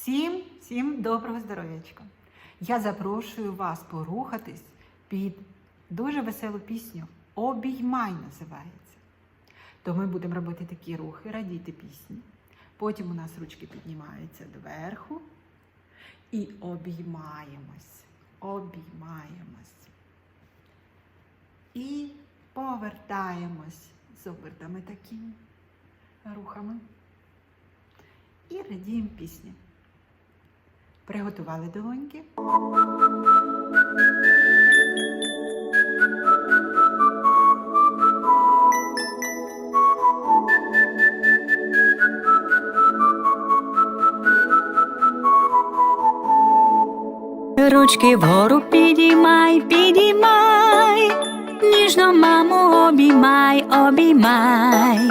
Всім, всім доброго здоров'ячка. Я запрошую вас порухатись під дуже веселу пісню Обіймай називається. То ми будемо робити такі рухи, радіти пісні. Потім у нас ручки піднімаються доверху і обіймаємось. Обіймаємось. І повертаємось з обертами такими рухами. І радіємо пісні. Приготували долоньки. Ручки вгору підіймай, підіймай, ніжно маму обіймай, обіймай.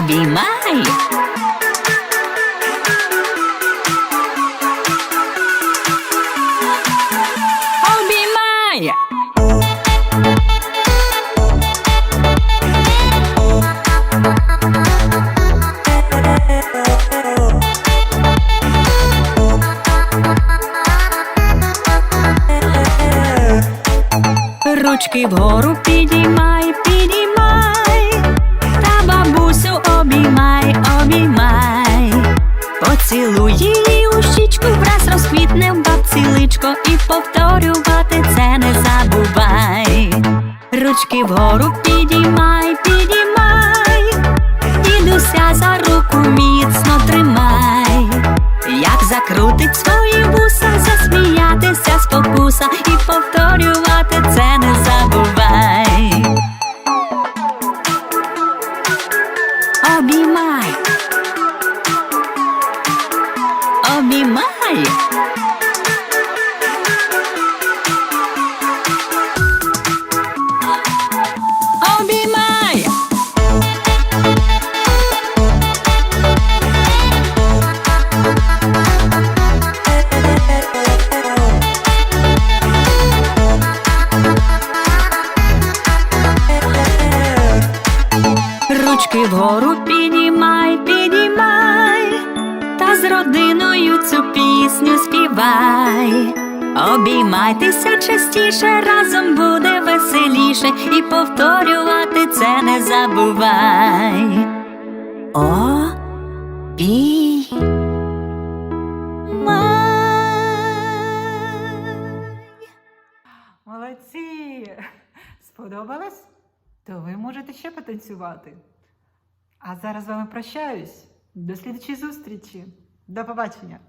Обіймай. Обіймай. Ручки вгору підіймай, підіймай, поцілуй її у щічку, враз розквітне в бабці личко і повторювати це не забувай. Ручки вгору підіймай, підіймай, дідуся за руку міцно тримай. Як закрутить свої вуса, засміятися спокуса і повторювати Ручки вгору підіймай, підіймай, та з родиною цю пісню співай. Обіймайтеся частіше, разом буде веселіше, і повторювати це не забувай. О, пі. Молодці! Сподобалось? То ви можете ще потанцювати. А зараз з вами прощаюсь. До слідчої зустрічі. До побачення!